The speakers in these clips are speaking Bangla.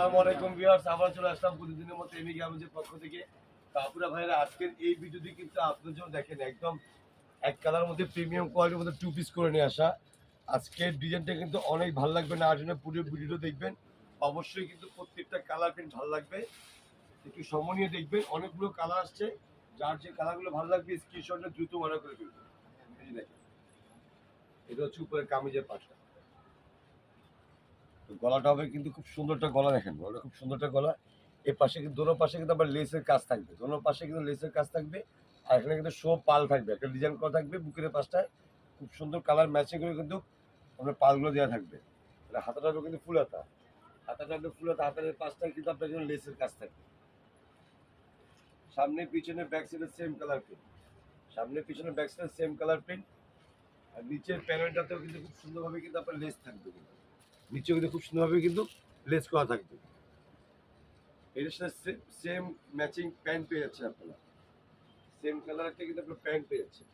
আসসালামু আলাইকুম ভিউয়ার্স চলে আসলাম পক্ষ থেকে। আজকের এই কিন্তু দেখেন, একদম এক কালার মধ্যে প্রিমিয়াম কোয়ালিটির মধ্যে টু পিস করে নিয়ে আসা। আজকের ডিজাইনটা কিন্তু অনেক লাগবে না পুরো দেখবেন। অবশ্যই কিন্তু প্রত্যেকটা কালার প্রিন্ট ভালো লাগবে। একটু সময় নিয়ে দেখবেন, অনেকগুলো কালার আসছে। যার যে কালারগুলো ভালো লাগবে স্ক্রিনশটটা দ্রুত অর্ডার করে ফেলবেন। এটা হচ্ছে উপরে কামিজের পাশটা তো গলাটা হবে কিন্তু খুব সুন্দর একটা গলা দেখেন, গলাটা খুব সুন্দর একটা গলা। এর পাশে কিন্তু, দোনো পাশে কিন্তু আবার লেসের কাজ থাকবে। দোনো পাশে কিন্তু লেসের কাজ থাকবে আর এখানে কিন্তু শো পাল থাকবে। একটা ডিজাইন করা থাকবে বুকের পাশটায়। খুব সুন্দর কালার ম্যাচিং করে কিন্তু আপনার পালগুলো দেওয়া থাকবে। হাতাটা হবে কিন্তু ফুল হাতা। হাতাটা হবে ফুল হাতা। হাতার পাশটায় কিন্তু আপনার জন্য লেসের কাজ থাকবে। সামনে, পিছনে ব্যাক সাইডে সেম কালার প্রিন্ট সামনে, পিছনে ব্যাক সাইডে সেম কালার প্রিন্ট আর নিচের প্যানেলটাতেও কিন্তু খুব সুন্দরভাবে কিন্তু আপনার লেস থাকবে কিন্তু। নিচেও কিন্তু খুব সুন্দরভাবে কিন্তু লেস করা থাকবে। এটার সাথে সেম ম্যাচিং প্যান্ট পেয়ে যাচ্ছেন আপনারা। সেম কালার একটা কিন্তু আপনার প্যান্ট পেয়ে যাচ্ছেন।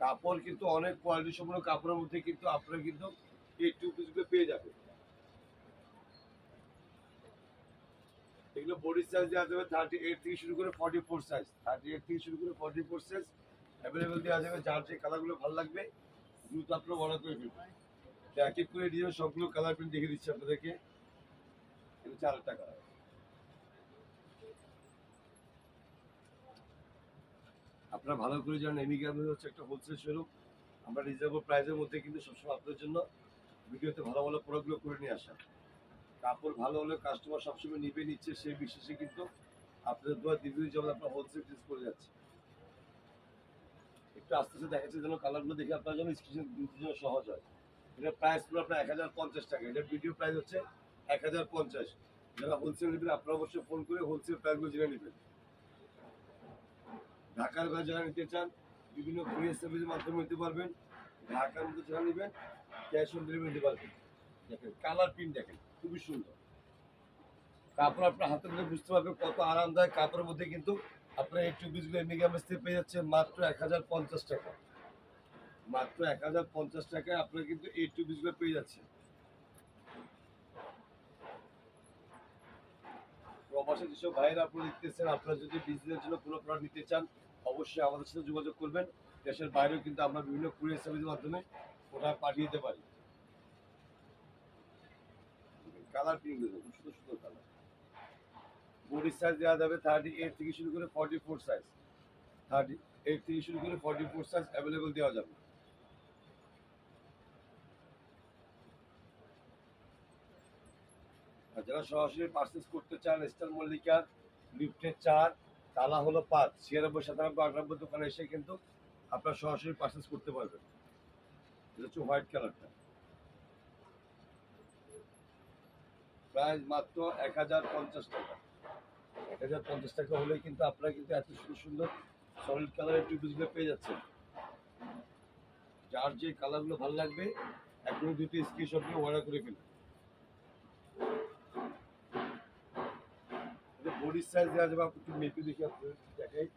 কাপড় কিন্তু অনেক কোয়ালিটি সম্পূর্ণ কাপড়ের মধ্যে কিন্তু আপনারা কিন্তু এই টু পিসগুলো পেয়ে যাবেন। এগুলো বডি সাইজ দেওয়া যাবে থার্টি এইট থেকে শুরু করে forty four size thirty eight থেকে শুরু করে ফর্টি ফোর সাইজ অ্যাভেলেবেল দেওয়া যাবে। যার যে কালারগুলো ভালো লাগবে দ্রুত আপনারা করে এক এক করে সবগুলো কালার প্রিন্ট দেখে দিচ্ছি আপনাদেরকে। টাকা। আপনারা ভালো করে জানেন এমি গ্রামের হচ্ছে একটা হোলসেল শোরুম আমরা রিজনেবল প্রাইসের মধ্যে কিন্তু সবসময় আপনাদের জন্য ভিডিওতে ভালো ভালো প্রোডাক্টগুলো করে নিয়ে আসা। কাপড় ভালো হলে কাস্টমার সবসময় নিবে, নিচ্ছে সেই বিশ্বাসে কিন্তু আপনাদের দোয়া দীর্ঘদিন যেমন আপনার হোলসেল করে যাচ্ছে। একটু আস্তে আস্তে দেখাচ্ছে যেন কালারগুলো দেখে আপনার জন্য স্ক্রিন দিতে জন্য সহজ হয়। এটা প্রাইস পুরো আপনার এক হাজার পঞ্চাশ টাকা। এটার ভিডিও প্রাইস হচ্ছে এক হাজার পঞ্চাশ। যারা হোলসেল নেবেন, আপনারা অবশ্যই ফোন করে হোলসেল প্রাইসগুলো জেনে নেবেন। ঢাকার বাইরে যারা নিতে চান, বিভিন্ন কুরিয়ার সার্ভিসের মাধ্যমে নিতে পারবেন। ঢাকার মধ্যে যারা নেবেন ক্যাশ অন ডেলিভারি নিতে পারবেন। দেখেন কালার প্রিন্ট দেখেন, খুবই সুন্দর। কাপড় আপনার হাতে ধরে বুঝতে পারবেন কত আরামদায়ক কাপড়ের মধ্যে কিন্তু আপনার এই টু পিসগুলো এমিগামেস থেকে পেয়ে যাচ্ছে? মাত্র এক হাজার পঞ্চাশ টাকা। মাত্র এক হাজার পঞ্চাশ টাকায় আপনারা কিন্তু এই পিসগুলো পেয়ে যাচ্ছেন প্রবাসী যেসব ভাইয়েরা আপনারা দেখতেছেন, আপনারা যদি বিজনেসের জন্য কোনো প্রোডাক্ট নিতে চান, অবশ্যই আমাদের সাথে যোগাযোগ করবেন। দেশের বাইরেও কিন্তু আমরা বিভিন্ন কুরিয়ার সার্ভিসের মাধ্যমে প্রোডাক্ট পাঠিয়ে দিতে পারি। Colour print colour body size দেওয়া যাবে থার্টি এইট থেকে শুরু করে forty four size thirty eight থেকে শুরু করে ফর্টি ফোর সাইজ দেওয়া যাবে। আর যারা সরাসরি পার্সেস করতে চান, স্টার মল্লিকার লিফটের চার, তালা হলো পাঁচ, ছিয়ানব্বই, সাতানব্বই, আটানব্বই দোকানে এসে কিন্তু আপনার সরাসরি পার্সেস করতে পারবেন। এটা হচ্ছে হোয়াইট কালারটা প্রাইস মাত্র এক হাজার পঞ্চাশ টাকা। হাজার পঞ্চাশ টাকা হলে কিন্তু আপনারা কিন্তু এত সুন্দর সুন্দর সলিড কালারের টুপিসগুলো পেয়ে যাচ্ছেন। যার যে কালারগুলো ভালো লাগবে এখনই দুটি স্ক্রিনশট নিয়ে অর্ডার করে ফেলুন। বডি সাইজ দেওয়া যাবে আপনি একটু মেপে দেখি আপনাদের দেখাই।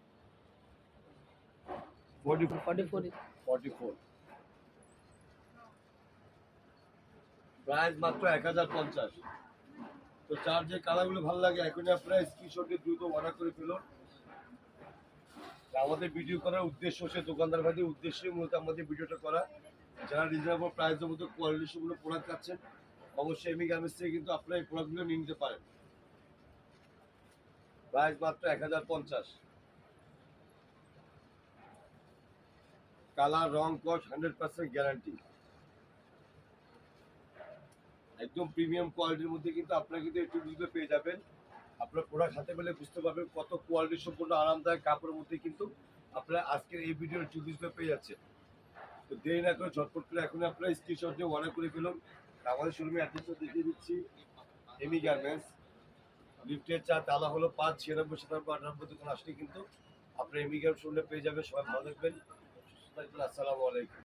Forty forty four forty four price মাত্র এক হাজার পঞ্চাশ। তো যার যে কালারগুলো ভালো লাগে, এখনই আপনারা স্ক্রিনশটে দ্রুত অর্ডার করে ফেলুন। আমাদের ভিডিও করার উদ্দেশ্য হচ্ছে দোকানদার ভাইদের উদ্দেশ্যে মূলত আমাদের ভিডিওটা করা। যারা রিজনেবল প্রাইসের মধ্যে কোয়ালিটি সেগুলো প্রোডাক্ট চাচ্ছেন, অবশ্যই এমি গার্মেন্টস থেকে কিন্তু আপনারা এই প্রোডাক্টগুলো নিয়ে নিতে পারেন। প্রাইস মাত্র এক হাজার পঞ্চাশ। কালার রং কস হান্ড্রেড পার্সেন্ট গ্যারান্টি একদম প্রিমিয়াম কোয়ালিটির মধ্যে কিন্তু আপনারা কিন্তু এই টুপিগুলো পেয়ে যাবেন। আপনার প্রোডাক্ট হাতে পেলে বুঝতে পারবেন কত কোয়ালিটি সম্পূর্ণ আরামদায়ক কাপড়ের মধ্যে কিন্তু আপনারা আজকের এই ভিডিওর টুপিগুলো পেয়ে যাচ্ছেন। তো দেরি না করে ঝটপট করে এখন আপনারা স্ক্রিনশট দিয়ে অর্ডার করে ফেলুন। আমাদের শোরুমে অ্যাড্রেসটা দেখিয়ে দিচ্ছি। এমি গার্মেন্টস লিফটের চা তালা হলো পাঁচ, ছিয়ানব্বই, সাতানব্বই, আটানব্বই দোকান আসলে কিন্তু আপনার এমি গার্মেন্টস শোরুমে পেয়ে যাবেন। সবাই ভালো থাকবেন। সুস্থ থাকবেন। আসসালামু আলাইকুম।